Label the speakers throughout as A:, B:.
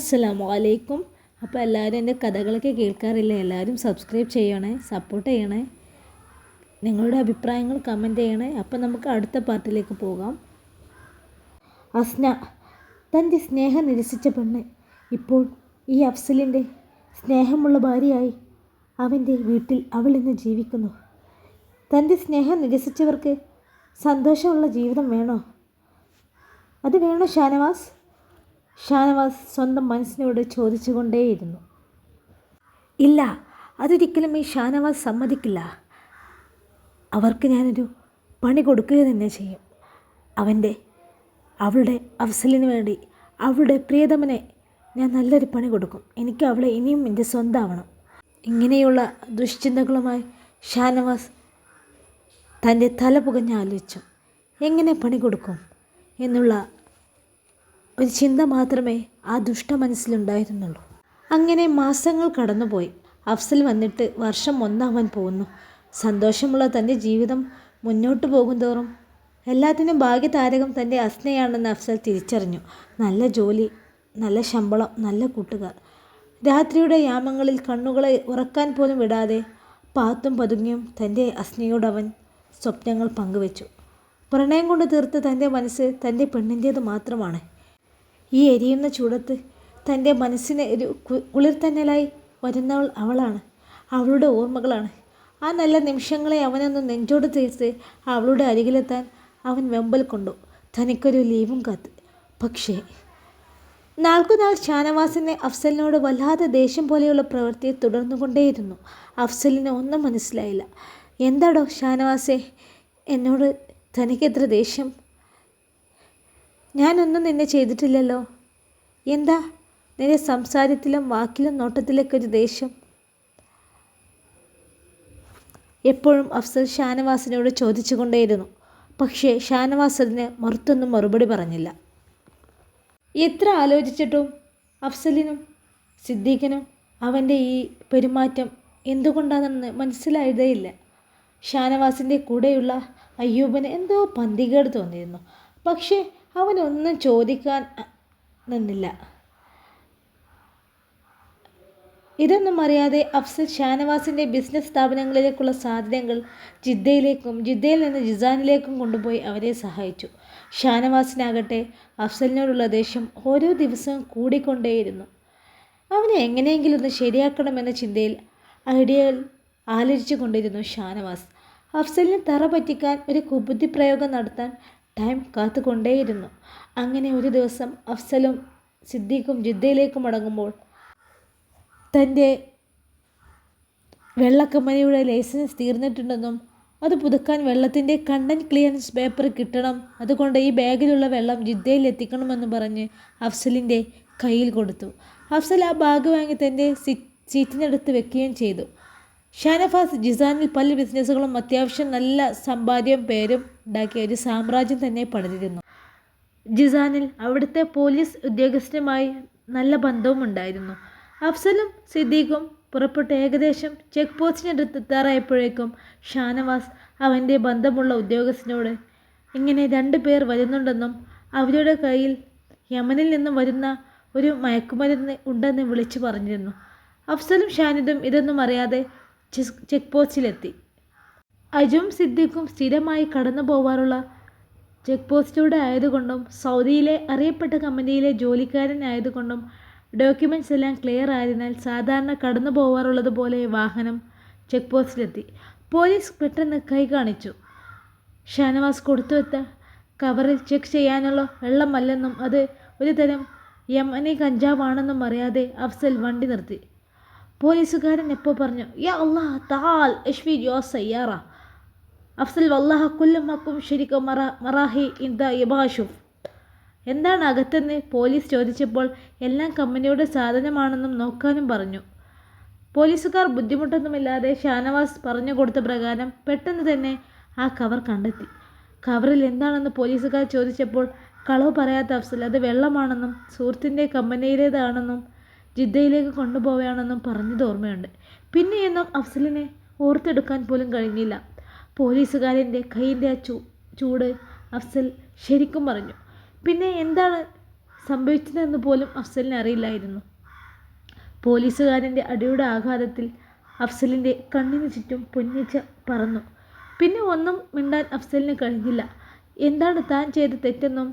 A: അസ്സലാമു അലൈക്കും. അപ്പോൾ എല്ലാവരും എന്റെ കഥകളൊക്കെ കേൾക്കാറില്ല? എല്ലാവരും സബ്സ്ക്രൈബ് ചെയ്യണേ സപ്പോർട്ട് ചെയ്യണേ. നിങ്ങളുടെ അഭിപ്രായങ്ങൾ കമന്റ് ചെയ്യണേ. അപ്പം നമുക്ക് അടുത്ത പാർട്ടിലേക്ക് പോകാം. അസ്ന തന്റെ സ്നേഹം നിരസിച്ച പെണ്ണ് ഇപ്പോൾ ഈ അഫ്സലിന്റെ സ്നേഹമുള്ള ഭാര്യയായി അവന്റെ വീട്ടിൽ അവൾ ഇന്ന് ജീവിക്കുന്നു. തന്റെ സ്നേഹം നിരസിച്ചവർക്ക് സന്തോഷമുള്ള ജീവിതം വേണോ? അത് വേണോ ഷാനവാസ്? ഷാനവാസ് സ്വന്തം മനസ്സിനോട് ചോദിച്ചുകൊണ്ടേയിരുന്നു. ഇല്ല അതൊരിക്കലും ഈ ഷാനവാസ് സമ്മതിക്കില്ല. അവർക്ക് ഞാനൊരു പണി കൊടുക്കുക തന്നെ ചെയ്യും. അവന്റെ അവളുടെ അഫ്സലിന് വേണ്ടി അവളുടെ പ്രിയതമനെ ഞാൻ നല്ലൊരു പണി കൊടുക്കും. എനിക്ക് അവളെ ഇനിയും എന്റെ സ്വന്തമാവണം. ഇങ്ങനെയുള്ള ദുശ്ചിന്തകളുമായി ഷാനവാസ് തന്റെ തല പുകഞ്ഞാലോചിച്ചു എങ്ങനെ പണി കൊടുക്കും എന്നുള്ള ഒരു ചിന്ത മാത്രമേ ആ ദുഷ്ട മനസ്സിലുണ്ടായിരുന്നുള്ളൂ. അങ്ങനെ മാസങ്ങൾ കടന്നുപോയി. അഫ്സൽ വന്നിട്ട് വർഷം ഒന്നാവാൻ പോകുന്നു. സന്തോഷമുള്ള തന്റെ ജീവിതം മുന്നോട്ട് പോകുന്തോറും എല്ലാത്തിനും ഭാഗ്യതാരകം തന്റെ അസ്നയാണെന്ന് അഫ്സൽ തിരിച്ചറിഞ്ഞു. നല്ല ജോലി നല്ല ശമ്പളം നല്ല കൂട്ടുകാർ. രാത്രിയുടെ യാമങ്ങളിൽ കണ്ണുകളെ ഉറക്കാൻ പോലും വിടാതെ പാത്തും പതുങ്ങിയും തന്റെ അസ്നയോടവൻ സ്വപ്നങ്ങൾ പങ്കുവച്ചു. പ്രണയം കൊണ്ട് തീർത്ത തന്റെ മനസ്സ് തന്റെ പെണ്ണിന്റേത് മാത്രമാണ്. ഈ എരിയുന്ന ചൂടത്ത് തന്റെ മനസ്സിനെ ഒരു കുളിർത്തന്നലായി വരുന്നവൾ അവളാണ്. അവളുടെ ഓർമ്മകളാണ്. ആ നല്ല നിമിഷങ്ങളെ അവനൊന്ന് നെഞ്ചോട് തീർത്ത് അവളുടെ അരികിലെത്താൻ അവൻ വെമ്പൽ കൊണ്ടു. തനിക്കൊരു ലീവും കാത്ത്. പക്ഷേ നാൾക്കുനാൾ ഷാനവാസിനെ അഫ്സലിനോട് വല്ലാതെ ദേഷ്യം പോലെയുള്ള പ്രവൃത്തിയെ തുടർന്നുകൊണ്ടേയിരുന്നു. അഫ്സലിന് ഒന്നും മനസ്സിലായില്ല. എന്താടോ ഷാനവാസെ എന്നോട് തനിക്കെത്ര ദേഷ്യം? ഞാനൊന്നും നിന്നെ ചെയ്തിട്ടില്ലല്ലോ. എന്താ? നിന്റെ സംസാരത്തിലും വാക്കിലും നോട്ടത്തിലൊക്കെ ഒരു ദേഷ്യം. എപ്പോഴും അഫ്സൽ ഷാനവാസിനോട് ചോദിച്ചുകൊണ്ടേയിരുന്നു. പക്ഷേ ഷാനവാസ് അതിന് മറുത്തൊന്നും മറുപടി പറഞ്ഞില്ല. എത്ര ആലോചിച്ചിട്ടും അഫ്സലിനും സിദ്ദീഖിനും അവന്റെ ഈ പെരുമാറ്റം എന്തുകൊണ്ടാണെന്ന് മനസ്സിലായതേയില്ല. ഷാനവാസിന്റെ കൂടെയുള്ള അയ്യൂബന് എന്തോ പന്തികേട് തോന്നിയിരുന്നു. പക്ഷേ അവനൊന്നും ചോദിക്കാൻ നിന്നില്ല. ഇതൊന്നും അറിയാതെ അഫ്സൽ ഷാനവാസിന്റെ ബിസിനസ് സ്ഥാപനങ്ങളിലേക്കുള്ള സാധ്യതകൾ ജിദ്ദയിലേക്കും ജിദ്ദയിൽ നിന്ന് ജിസാനിലേക്കും കൊണ്ടുപോയി അവരെ സഹായിച്ചു. ഷാനവാസിനാകട്ടെ അഫ്സലിനോടുള്ള ദേഷ്യം ഓരോ ദിവസവും കൂടിക്കൊണ്ടേയിരുന്നു. അവനെ എങ്ങനെയെങ്കിലും ഒന്ന് ശരിയാക്കണമെന്ന ചിന്തയിൽ ഐഡിയകൾ ആലോചിച്ചു കൊണ്ടിരുന്നു ഷാനവാസ്. അഫ്സലിന് തറ പറ്റിക്കാൻ ഒരു കുബുദ്ധി പ്രയോഗം നടത്താൻ ടൈം കാത്തുകൊണ്ടേയിരുന്നു. അങ്ങനെ ഒരു ദിവസം അഫ്സലും സിദ്ദീഖും ജിദ്ദയിലേക്ക് മടങ്ങുമ്പോൾ തന്റെ വെള്ളക്കമ്പനിയുടെ ലൈസൻസ് തീർന്നിട്ടുണ്ടെന്നും അത് പുതുക്കാൻ വെള്ളത്തിന്റെ കണ്ടന്റ് ക്ലിയറൻസ് പേപ്പർ കിട്ടണം അതുകൊണ്ട് ഈ ബാഗിലുള്ള വെള്ളം ജിദ്ദയിൽ എത്തിക്കണമെന്ന് പറഞ്ഞ് അഫ്സലിന്റെ കയ്യിൽ കൊടുത്തു. അഫ്സൽ ആ ബാഗ് വാങ്ങി തന്റെ സീറ്റിനടുത്ത് വെക്കുകയും ചെയ്തു. ഷാനഫാസ് ജിസാനിൽ പല ബിസിനസ്സുകളും അത്യാവശ്യം നല്ല സമ്പാദ്യം പേരും ഉണ്ടാക്കിയ ഒരു സാമ്രാജ്യം തന്നെ പണിതിരുന്നു. ജിസാനിൽ അവിടുത്തെ പോലീസ് ഉദ്യോഗസ്ഥരുമായി നല്ല ബന്ധവും ഉണ്ടായിരുന്നു. അഫ്സലും സിദ്ദീഖും പുറപ്പെട്ട് ഏകദേശം ചെക്ക് പോസ്റ്റിനടുത്ത് എത്താറായപ്പോഴേക്കും ഷാനവാസ് അവന്റെ ബന്ധമുള്ള ഉദ്യോഗസ്ഥനോട് ഇങ്ങനെ രണ്ട് പേർ വരുന്നുണ്ടെന്നും അവരുടെ കയ്യിൽ യമനിൽ നിന്നും വരുന്ന ഒരു മയക്കുമരുന്ന് ഉണ്ടെന്ന് വിളിച്ചു പറഞ്ഞിരുന്നു. അഫ്സലും ഷാനിദും ഇതൊന്നും അറിയാതെ ചെക്ക് പോസ്റ്റിലെത്തി അജും സിദ്ദിഖും സ്ഥിരമായി കടന്നു പോവാറുള്ള ചെക്ക് പോസ്റ്റിലൂടെ ആയതുകൊണ്ടും സൗദിയിലെ അറിയപ്പെട്ട കമ്പനിയിലെ ജോലിക്കാരനായതുകൊണ്ടും ഡോക്യുമെന്റ്സ് എല്ലാം ക്ലിയർ ആയതിനാൽ സാധാരണ കടന്നു പോവാറുള്ളതുപോലെ വാഹനം ചെക്ക് പോസ്റ്റിലെത്തി പോലീസ് പെട്ടെന്ന് കൈ കാണിച്ചു. ഷാനവാസ് കൊടുത്തു കൊടുത്തുവെത്ത കവറിൽ ചെക്ക് ചെയ്യാനുള്ള വെള്ളമല്ലെന്നും അത് ഒരു തരം യമനി കഞ്ചാവാണെന്നും അറിയാതെ അഫ്സൽ വണ്ടി നിർത്തി. പോലീസുകാരൻ എപ്പോൾ പറഞ്ഞു യാ അള്ളാഹ് താൽ എഷ്വി ജോ സയ്യാറ അഫ്സൽ വല്ലാഹ കുല്ലമ്മക്കും ശരിക്കും മറ മറാഹി ഇൻ ദ യബാഷുഫ് എന്താണ് അകത്തെന്ന് പോലീസ് ചോദിച്ചപ്പോൾ എല്ലാം കമ്പനിയുടെ സാധനമാണെന്നും നോക്കാനും പറഞ്ഞു. പോലീസുകാർ ബുദ്ധിമുട്ടൊന്നുമില്ലാതെ ഷാനവാസ് പറഞ്ഞു കൊടുത്ത പ്രകാരം പെട്ടെന്ന് തന്നെ ആ കവർ കണ്ടെത്തി. കവറിൽ എന്താണെന്ന് പോലീസുകാർ ചോദിച്ചപ്പോൾ കളവ് പറയാത്ത അഫ്സൽ അത് വെള്ളമാണെന്നും സുഹൃത്തിന്റെ കമ്പനിയിലേതാണെന്നും ജിദ്ദയിലേക്ക് കൊണ്ടുപോവുകയാണെന്നും പറഞ്ഞത് ഓർമ്മയുണ്ട്. പിന്നെയൊന്നും അഫ്സലിനെ ഓർത്തെടുക്കാൻ പോലും കഴിഞ്ഞില്ല. പോലീസുകാരന്റെ കൈയിന്റെ ആ ചൂട് അഫ്സൽ ശരിക്കും പറഞ്ഞു പിന്നെ എന്താണ് സംഭവിച്ചതെന്ന് പോലും അഫ്സലിന് അറിയില്ലായിരുന്നു. പോലീസുകാരന്റെ അടിയുടെ ആഘാതത്തിൽ അഫ്സലിന്റെ കണ്ണിന് ചുറ്റും പൊന്നിച്ച പറന്നു. പിന്നെ ഒന്നും മിണ്ടാൻ അഫ്സലിന് കഴിഞ്ഞില്ല. എന്താണ് താൻ ചെയ്ത തെറ്റെന്നും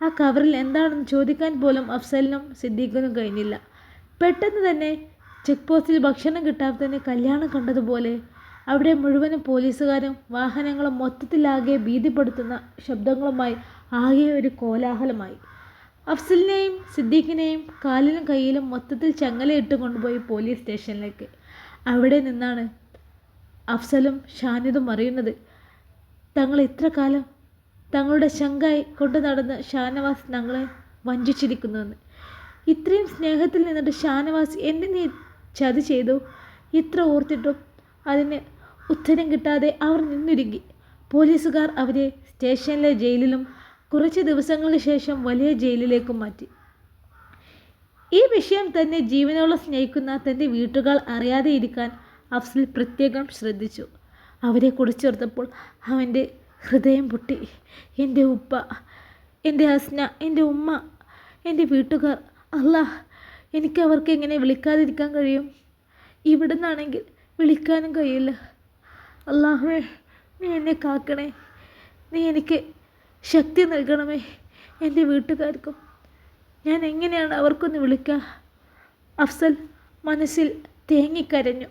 A: ആ കവറിൽ എന്താണെന്ന് ചോദിക്കാൻ പോലും അഫ്സലിനും സിദ്ദീഖിനും കഴിഞ്ഞില്ല. പെട്ടെന്ന് തന്നെ ചെക്ക് പോസ്റ്റിൽ ഭക്ഷണം കിട്ടാതെ തന്നെ കല്യാണം കണ്ടതുപോലെ അവിടെ മുഴുവനും പോലീസുകാരും വാഹനങ്ങളും മൊത്തത്തിലാകെ ഭീതിപ്പെടുത്തുന്ന ശബ്ദങ്ങളുമായി ആകെ ഒരു കോലാഹലമായി. അഫ്സലിനെയും സിദ്ദീഖിനെയും കാലിലും കയ്യിലും മൊത്തത്തിൽ ചങ്ങലയിട്ട് കൊണ്ടുപോയി പോലീസ് സ്റ്റേഷനിലേക്ക്. അവിടെ നിന്നാണ് അഫ്സലും ഷാനിദും അറിയുന്നത്. തങ്ങൾ ഇത്ര കാലം തങ്ങളുടെ ശങ്കായി കൊണ്ടു നടന്ന് ഷാനവാസ് തങ്ങളെ വഞ്ചിച്ചിരിക്കുന്നുവെന്ന്. ഇത്രയും സ്നേഹത്തിൽ നിന്നിട്ട് ഷാനവാസ് എന്തിനീ ചതി ചെയ്തു? ഇത്ര ഓർത്തിട്ടും അതിന് ഉത്തരം കിട്ടാതെ അവർ നിന്നൊരുങ്ങി. പോലീസുകാർ അവരെ സ്റ്റേഷനിലെ ജയിലിലും കുറച്ച് ദിവസങ്ങൾക്ക് ശേഷം വലിയ ജയിലിലേക്കും മാറ്റി. ഈ വിഷയം തന്നെ ജീവനോളം സ്നേഹിക്കുന്ന തന്റെ വീട്ടുകാർ അറിയാതെ ഇരിക്കാൻ അഫ്സൽ പ്രത്യേകം ശ്രദ്ധിച്ചു. അവരെ കുടിച്ചേർത്തപ്പോൾ അവന്റെ ഹൃദയം പൊട്ടി. എന്റെ ഉപ്പ എന്റെ അസ്ന എന്റെ ഉമ്മ എന്റെ വീട്ടുകാർ അല്ലാ എനിക്ക് അവർക്ക് എങ്ങനെ വിളിക്കാതിരിക്കാൻ കഴിയും? ഇവിടുന്നാണെങ്കിൽ വിളിക്കാനും കഴിയില്ല. അള്ളാഹുവേ നീ എന്നെ കാക്കണേ. നീ എനിക്ക് ശക്തി നൽകണമേ എന്റെ വീട്ടുകാർക്കും. ഞാൻ എങ്ങനെയാണ് അവർക്കൊന്ന് വിളിക്കുക അഫ്സൽ മനസ്സിൽ തേങ്ങിക്കരഞ്ഞു.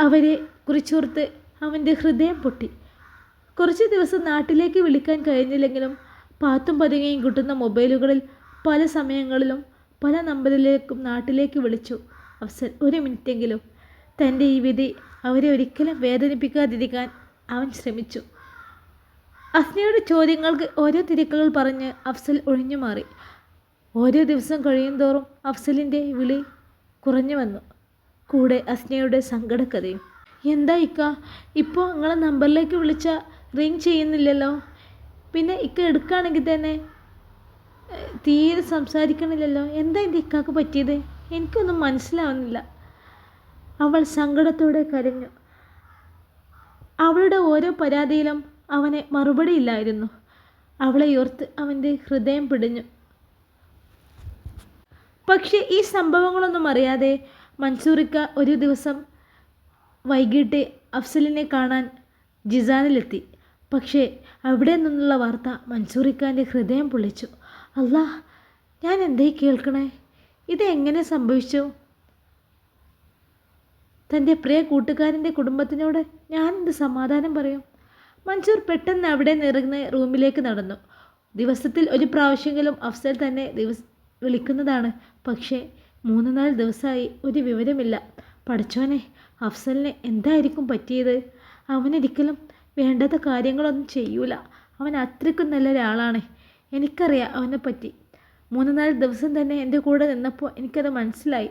A: അവരെ കുറിച്ചോർത്ത് അവന്റെ ഹൃദയം പൊട്ടി. കുറച്ച് ദിവസം നാട്ടിലേക്ക് വിളിക്കാൻ കഴിഞ്ഞില്ലെങ്കിലും പാത്തും പതുങ്ങിയും കിട്ടുന്ന മൊബൈലുകളിൽ പല സമയങ്ങളിലും പല നമ്പറിലേക്കും നാട്ടിലേക്ക് വിളിച്ചു. അഫ്സൽ ഒരു മിനിറ്റെങ്കിലും. തന്റെ ഈ വിധി അവരെ ഒരിക്കലും വേദനിപ്പിക്കാതിരിക്കാൻ അവൻ ശ്രമിച്ചു. അസ്നയുടെ ചോദ്യങ്ങൾക്ക് ഓരോ തിരക്കുകൾ പറഞ്ഞ് അഫ്സൽ ഒഴിഞ്ഞു മാറി. ഓരോ ദിവസം കഴിയുന്തോറും അഫ്സലിന്റെ വിളി കുറഞ്ഞു വന്നു. കൂടെ അസ്നയുടെ സങ്കടക്കഥയും. എന്താ ഇക്ക? ഇപ്പോൾ നിങ്ങളെ നമ്പറിലേക്ക് വിളിച്ച റിങ് ചെയ്യുന്നില്ലല്ലോ? പിന്നെ ഇക്ക എടുക്കുകയാണെങ്കിൽ തന്നെ തീരെ സംസാരിക്കണില്ലല്ലോ. എന്താ എന്റെ ഇക്കാക്ക് പറ്റിയത്? എനിക്കൊന്നും മനസ്സിലാവുന്നില്ല. അവൾ സങ്കടത്തോടെ കരഞ്ഞു. അവളുടെ ഓരോ പരാതിയിലും അവന് മറുപടിയില്ലായിരുന്നു അവളെ ഓർത്ത് അവന്റെ ഹൃദയം പിടിഞ്ഞു. പക്ഷേ ഈ സംഭവങ്ങളൊന്നും അറിയാതെ മൻസൂറിക്ക ഒരു ദിവസം വൈകിട്ട് അഫ്സലിനെ കാണാൻ ജിസാനിലെത്തി. പക്ഷേ അവിടെ നിന്നുള്ള വാർത്ത മൻസൂറിക്കാന്റെ ഹൃദയം പൊള്ളിച്ചു. അല്ലാ ഞാൻ എന്തേ കേൾക്കണേ? ഇത് എങ്ങനെ സംഭവിച്ചു? തന്റെ പ്രിയ കൂട്ടുകാരന്റെ കുടുംബത്തിനോട് ഞാൻ എന്ത് സമാധാനം പറയും? മൻസൂർ പെട്ടെന്ന് അവിടെ നിറങ്ങുന്ന റൂമിലേക്ക് നടന്നു. ദിവസത്തിൽ ഒരു പ്രാവശ്യമെങ്കിലും അഫ്സൽ തന്നെ ദിവസ വിളിക്കുന്നതാണ്. പക്ഷേ മൂന്ന് നാല് ദിവസമായി ഒരു വിവരമില്ല. പഠിച്ചോനെ അഫ്സലിനെ എന്തായിരിക്കും പറ്റിയത്? അവനൊരിക്കലും വേണ്ടാത്ത കാര്യങ്ങളൊന്നും ചെയ്യൂല. അവൻ അത്രയ്ക്കും നല്ല ഒരാളാണ് എനിക്കറിയാം അവനെപ്പറ്റി. പറ്റി മൂന്ന് നാല് ദിവസം തന്നെ എന്റെ കൂടെ നിന്നപ്പോൾ എനിക്കത് മനസ്സിലായി.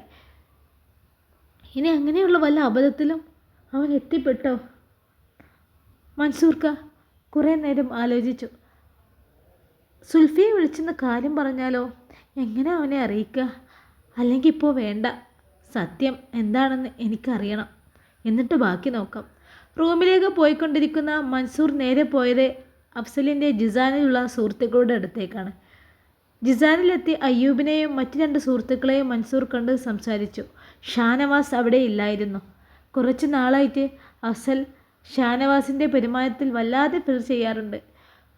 A: ഇനി അങ്ങനെയുള്ള വല്ല അബദ്ധത്തിലും അവൻ എത്തിപ്പെട്ടോ? മൻസൂർക്ക കുറേ നേരം ആലോചിച്ചു. സുൽഫിയെ വിളിച്ചെന്ന കാര്യം പറഞ്ഞാലോ? എങ്ങനെ അവനെ അറിയിക്കുക? അല്ലെങ്കിൽ ഇപ്പോൾ വേണ്ട. സത്യം എന്താണെന്ന് എനിക്കറിയണം. എന്നിട്ട് ബാക്കി നോക്കാം. റൂമിലേക്ക് പോയിക്കൊണ്ടിരിക്കുന്ന മൻസൂർ നേരെ പോയത് അഫ്സലിന്റെ ജിസാനിലുള്ള സുഹൃത്തുക്കളുടെ അടുത്തേക്കാണ്. ജിസാനിലെത്തി അയ്യൂബിനെയും മറ്റു രണ്ട് സുഹൃത്തുക്കളെയും മൻസൂർ കണ്ട് സംസാരിച്ചു. ഷാനവാസ് അവിടെ ഇല്ലായിരുന്നു. കുറച്ച് നാളായിട്ട് അഫ്സൽ ഷാനവാസിന്റെ പെരുമാറ്റത്തിൽ വല്ലാതെ ഫീൽ ചെയ്യാറുണ്ട്.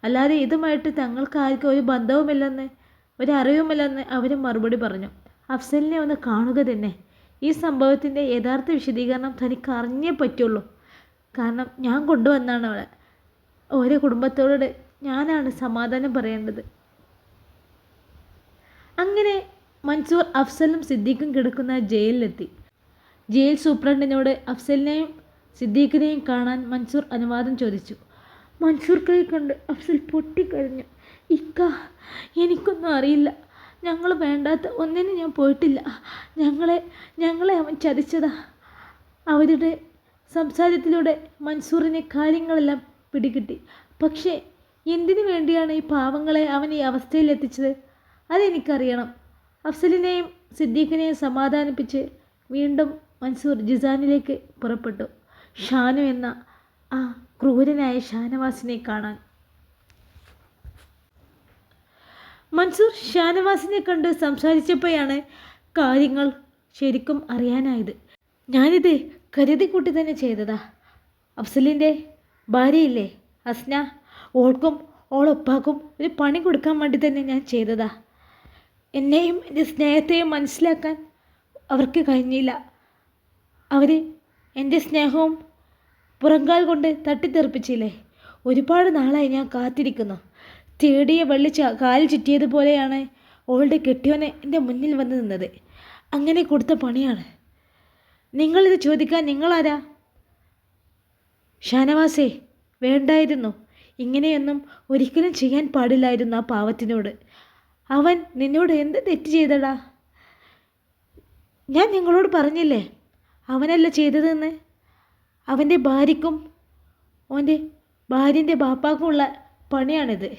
A: അല്ലാതെ ഇതുമായിട്ട് തങ്ങൾക്ക് ആർക്കും ഒരു ബന്ധവുമില്ലെന്ന് ഒരറിവുമില്ലെന്ന് അവർ മറുപടി പറഞ്ഞു. അഫ്സലിനെ ഒന്ന് കാണുക തന്നെ. ഈ സംഭവത്തിന്റെ യഥാർത്ഥ വിശദീകരണം തനിക്ക് അറിഞ്ഞേ പറ്റുള്ളൂ. കാരണം ഞാൻ കൊണ്ടുവന്നാണ് അവളെ. ഓരോ കുടുംബത്തോട് ഞാനാണ് സമാധാനം പറയേണ്ടത്. അങ്ങനെ മൻസൂർ അഫ്സലും സിദ്ദീഖും കിടക്കുന്ന ജയിലിലെത്തി. ജയിൽ സൂപ്രണ്ടിനോട് അഫ്സലിനെയും സിദ്ദീഖിനെയും കാണാൻ മൻസൂർ അനുവാദം ചോദിച്ചു. മൻസൂർ കൈ കണ്ട് അഫ്സൽ പൊട്ടിക്കരഞ്ഞു. ഇക്ക എനിക്കൊന്നും അറിയില്ല. ഞങ്ങൾ വേണ്ടാത്ത ഒന്നിനും ഞാൻ പോയിട്ടില്ല. ഞങ്ങളെ ഞങ്ങളെ അവൻ ചതിച്ചതാ. അവരുടെ സംസാരത്തിലൂടെ മൻസൂറിനെ കാര്യങ്ങളെല്ലാം പിടികിട്ടി. പക്ഷേ എന്തിനു വേണ്ടിയാണ് ഈ പാവങ്ങളെ അവൻ ഈ അവസ്ഥയിൽ എത്തിച്ചത്? അതെനിക്കറിയണം. അഫ്സലിനെയും സിദ്ദീഖിനെയും സമാധാനിപ്പിച്ച് വീണ്ടും മൻസൂർ ജിസാനിലേക്ക് പുറപ്പെട്ടു. ഷാനു എന്ന ആ ക്രൂരനായ ഷാനവാസിനെ കാണാൻ. മൻസൂർ ഷാനവാസിനെ കണ്ട് സംസാരിച്ചപ്പോഴാണ് കാര്യങ്ങൾ ശരിക്കും അറിയാനായത്. ഞാനിത് കരുതി കൂട്ടി തന്നെ ചെയ്തതാ. അഫ്സലിന്റെ ഭാര്യയില്ലേ? അസ്ന ഓൾക്കും ഓളൊപ്പാക്കും ഒരു പണി കൊടുക്കാൻ വേണ്ടി തന്നെ ഞാൻ ചെയ്തതാ. എന്നെയും എന്റെ സ്നേഹത്തെയും മനസ്സിലാക്കാൻ അവർക്ക് കഴിഞ്ഞില്ല. അവർ എന്റെ സ്നേഹവും പുറങ്കാൽ കൊണ്ട് തട്ടിത്തെറിപ്പിച്ചില്ലേ? ഒരുപാട് നാളായി ഞാൻ കാത്തിരിക്കുന്നു. തേടിയ വെള്ളി കാൽ ചുറ്റിയതുപോലെയാണ് ഓളുടെ കെട്ടിയോനെ എന്റെ മുന്നിൽ വന്ന് നിന്നത്. അങ്ങനെ കൊടുത്ത പണിയാണ്. നിങ്ങളിത് ചോദിക്കാൻ നിങ്ങളാരാ? ഷാനവാസേ വേണ്ടായിരുന്നു. ഇങ്ങനെയൊന്നും ഒരിക്കലും ചെയ്യാൻ പാടില്ലായിരുന്നു ആ പാവത്തിനോട്. അവൻ നിന്നോട് എന്ത് തെറ്റ് ചെയ്തടാ? ഞാൻ നിങ്ങളോട് പറഞ്ഞില്ലേ അവനല്ല ചെയ്തതെന്ന്? അവന്റെ ഭാര്യക്കും അവന്റെ ഭാര്യന്റെ ബാപ്പാക്കുമുള്ള പണിയാണിത്.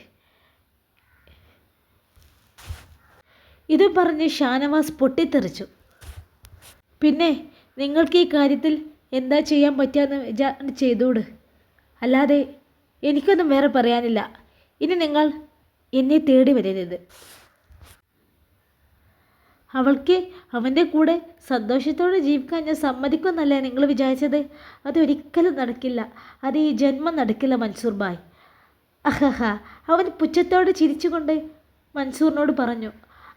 A: ഇത് പറഞ്ഞ് ഷാനവാസ് പൊട്ടിത്തെറിച്ചു. പിന്നെ നിങ്ങൾക്ക് ഈ കാര്യത്തിൽ എന്താ ചെയ്യാൻ പറ്റുകയെന്ന് വിചാ ചെയ്തൂട്. അല്ലാതെ എനിക്കൊന്നും വേറെ പറയാനില്ല. ഇനി നിങ്ങൾ എന്നെ തേടി വരരുത്. അവൾക്ക് അവന്റെ കൂടെ സന്തോഷത്തോടെ ജീവിക്കാൻ ഞാൻ സമ്മതിക്കുമെന്നല്ലേ നിങ്ങൾ വിചാരിച്ചത്? അതൊരിക്കലും നടക്കില്ല. അത് ഈ ജന്മം നടക്കില്ല മൻസൂർ ബായ് അഹഹ. അവൻ പുച്ഛത്തോടെ ചിരിച്ചുകൊണ്ട് മൻസൂറിനോട് പറഞ്ഞു.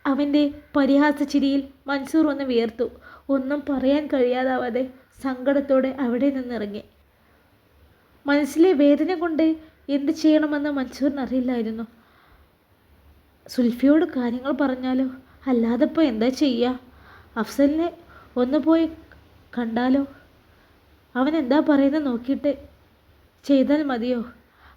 A: അവന്റെ പരിഹാസ ചിരിയിൽ മൻസൂർ ഒന്ന് വിയർത്തു. ഒന്നും പറയാൻ കഴിയാതാവാതെ സങ്കടത്തോടെ അവിടെ നിന്നിറങ്ങി. മനസ്സിലെ വേദന കൊണ്ട് എന്ത് ചെയ്യണമെന്ന് മൻസൂറിന് അറിയില്ലായിരുന്നു. സുൽഫിയോട് കാര്യങ്ങൾ പറഞ്ഞാലോ? അല്ലാതെ ഇപ്പോൾ എന്താ ചെയ്യുക അഫ്സലിനെ ഒന്ന് പോയി കണ്ടാലോ? അവൻ എന്താ പറയുന്നത് നോക്കിയിട്ട് ചെയ്താൽ മതിയോ?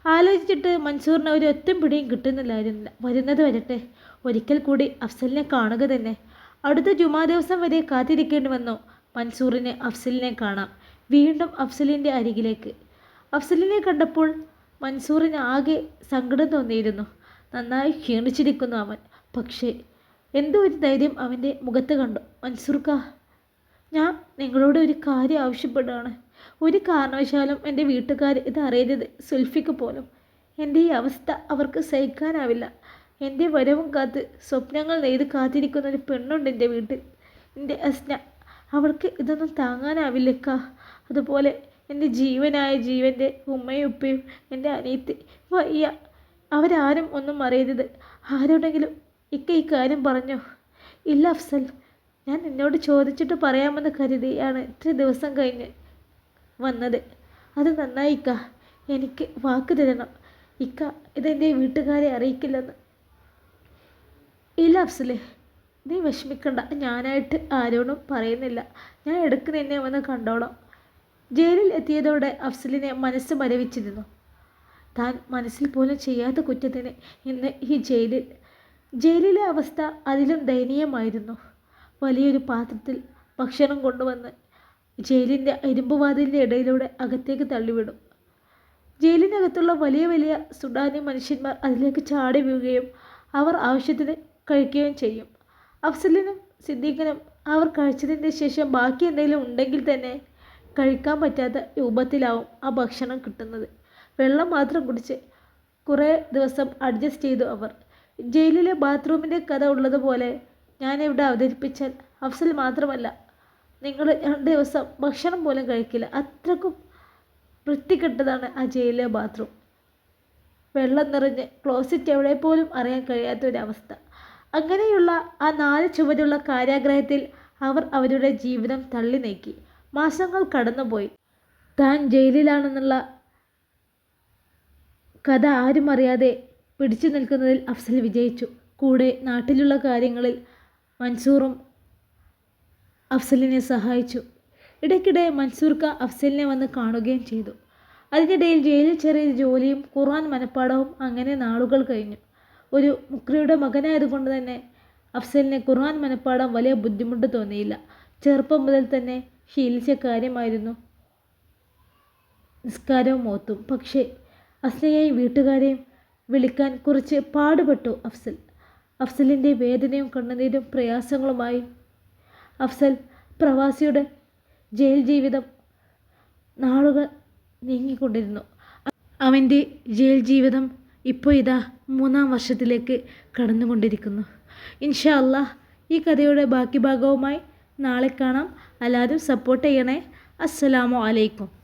A: ആലോചിച്ചിട്ട് മൻസൂറിന് ഒരു ഒറ്റ പിടിയും കിട്ടുന്നില്ലായിരുന്നില്ല വരുന്നത് വരട്ടെ. ഒരിക്കൽ കൂടി അഫ്സലിനെ കാണുക തന്നെ. അടുത്ത ജുമാ ദിവസം വരെ കാത്തിരിക്കേണ്ടി വന്നു. മൻസൂറിന് അഫ്സലിനെ കാണാം. വീണ്ടും അഫ്സലിന്റെ അരികിലേക്ക്. അഫ്സലിനെ കണ്ടപ്പോൾ മൻസൂറിന് ആകെ സങ്കടം തോന്നിയിരുന്നു. നന്നായി ക്ഷീണിച്ചിരിക്കുന്നു അവൻ. പക്ഷേ എന്തോ ഒരു ധൈര്യം അവന്റെ മുഖത്ത് കണ്ടു. മൻസൂർക്ക ഞാൻ നിങ്ങളോട് ഒരു കാര്യം ആവശ്യപ്പെടുകയാണ്. ഒരു കാരണവശാലും എന്റെ വീട്ടുകാർ ഇത് അറിയരുത്. സുൽഫിക്ക് പോലും എന്റെ ഈ അവസ്ഥ അവർക്ക് സഹിക്കാനാവില്ല. എന്റെ വരവും കാത്ത് സ്വപ്നങ്ങൾ നെയ്ത് കാത്തിരിക്കുന്ന ഒരു പെണ്ണുണ്ട് എന്റെ വീട്ടിൽ. എന്റെ അസ്ന അവൾക്ക് ഇതൊന്നും താങ്ങാനാവില്ലക്ക. അതുപോലെ എന്റെ ജീവനായ ജീവന്റെ ഉമ്മയും ഉപ്പയും എന്റെ അനിയത്തി വയ്യ. അവരാരും ഒന്നും അറിയരുത്. ആരോടെങ്കിലും ഇക്ക ഈ കാര്യം പറഞ്ഞോ? ഇല്ല അഫ്സൽ ഞാൻ എന്നോട് ചോദിച്ചിട്ട് പറയാമെന്ന് കരുതിയാണ് ഇത്ര ദിവസം കഴിഞ്ഞ് വന്നത്. അത് നന്നായി ഇക്ക. എനിക്ക് വാക്ക് തരണം. ഇക്ക ഇതെന്റെ വീട്ടുകാരെ അറിയിക്കില്ലെന്ന്. ഇല്ല അഫ്സലെ നീ വിഷമിക്കണ്ട. ഞാനായിട്ട് ആരോടും പറയുന്നില്ല. ഞാൻ എടുക്കുന്ന എന്നെ വന്ന് കണ്ടോളാം. ജയിലിൽ എത്തിയതോടെ അഫ്സലിനെ മനസ്സ് മരവിച്ചിരുന്നു. താൻ മനസ്സിൽ പോലും ചെയ്യാത്ത കുറ്റത്തിന് ഇന്ന് ഈ ജയിലിൽ ജയിലിലെ അവസ്ഥ അതിലും ദയനീയമായിരുന്നു. വലിയൊരു പാത്രത്തിൽ ഭക്ഷണം കൊണ്ടുവന്ന് ജയിലിന്റെ ഇരുമ്പുവാതിലിന്റെ ഇടയിലൂടെ അകത്തേക്ക് തള്ളിവിടും. ജയിലിനകത്തുള്ള വലിയ വലിയ സുഡാനി മനുഷ്യന്മാർ അതിലേക്ക് ചാടി വീഴുകയും അവർ ആവശ്യത്തിന് കഴിക്കുകയും ചെയ്യും. അഫ്സലിനും സിദ്ദീഖിനും അവർ കഴിച്ചതിന്റെ ശേഷം ബാക്കി എന്തെങ്കിലും ഉണ്ടെങ്കിൽ തന്നെ കഴിക്കാൻ പറ്റാത്ത രൂപത്തിലാവും ആ ഭക്ഷണം കിട്ടുന്നത്. വെള്ളം മാത്രം കുടിച്ച് കുറേ ദിവസം അഡ്ജസ്റ്റ് ചെയ്തു അവർ. ജയിലിലെ ബാത്റൂമിന്റെ കഥ ഉള്ളതുപോലെ ഞാനിവിടെ അവതരിപ്പിച്ചാൽ അഫ്സൽ മാത്രമല്ല നിങ്ങൾ രണ്ട് ദിവസം ഭക്ഷണം പോലും കഴിക്കില്ല. അത്രക്കും വൃത്തികെട്ടതാണ് ആ ജയിലിലെ ബാത്റൂം. വെള്ളം നിറഞ്ഞ് ക്ലോസറ്റ് എവിടെ പോലും അറിയാൻ കഴിയാത്ത ഒരവസ്ഥ അങ്ങനെയുള്ള ആ നാല് ചുവരുള്ള കാര്യാഗ്രഹത്തിൽ അവർ അവരുടെ ജീവിതം തള്ളി നീക്കി. മാസങ്ങൾ കടന്നുപോയി. താൻ ജയിലിലാണെന്നുള്ള കഥ ആരും അറിയാതെ പിടിച്ചു നിൽക്കുന്നതിൽ അഫ്സൽ വിജയിച്ചു. കൂടെ നാട്ടിലുള്ള കാര്യങ്ങളിൽ മൻസൂറും അഫ്സലിനെ സഹായിച്ചു. ഇടയ്ക്കിടെ മൻസൂർക്ക അഫ്സലിനെ വന്ന് കാണുകയും ചെയ്തു. അതിനിടയിൽ ജയിലിൽ ചെറിയ ജോലിയും ഖുർആൻ മനപ്പാടവും അങ്ങനെ നാളുകൾ കഴിഞ്ഞു. ഒരു മുക്രിയുടെ മകനായതുകൊണ്ട് തന്നെ അഫ്സലിന് ഖുർആൻ മനപ്പാടാൻ വലിയ ബുദ്ധിമുട്ട് തോന്നിയില്ല. ചെറുപ്പം മുതൽ തന്നെ ശീലിച്ച കാര്യമായിരുന്നു നിസ്കാരവും ഓത്തും പക്ഷേ അസ്നയെയും വീട്ടുകാരെയും വിളിക്കാൻ കുറച്ച് പാടുപെട്ടു അഫ്സൽ. അഫ്സലിന്റെ വേദനയും കണ്ണുനീരും പ്രയാസങ്ങളുമായി അഫ്സൽ പ്രവാസിയുടെ ജയിൽ ജീവിതം നാളുകൾ നീങ്ങിക്കൊണ്ടിരുന്നു. അവന്റെ ജയിൽ ജീവിതം ഇപ്പോൾ ഇതാ മൂന്നാം വർഷത്തിലേക്ക് കടന്നുകൊണ്ടിരിക്കുന്നു. ഇൻഷാ അല്ലാ ഈ കഥയുടെ ബാക്കി ഭാഗവുമായി നാളെ കാണാം. എല്ലാവരും സപ്പോർട്ട് ചെയ്യണേ. അസ്സലാമു അലൈക്കും.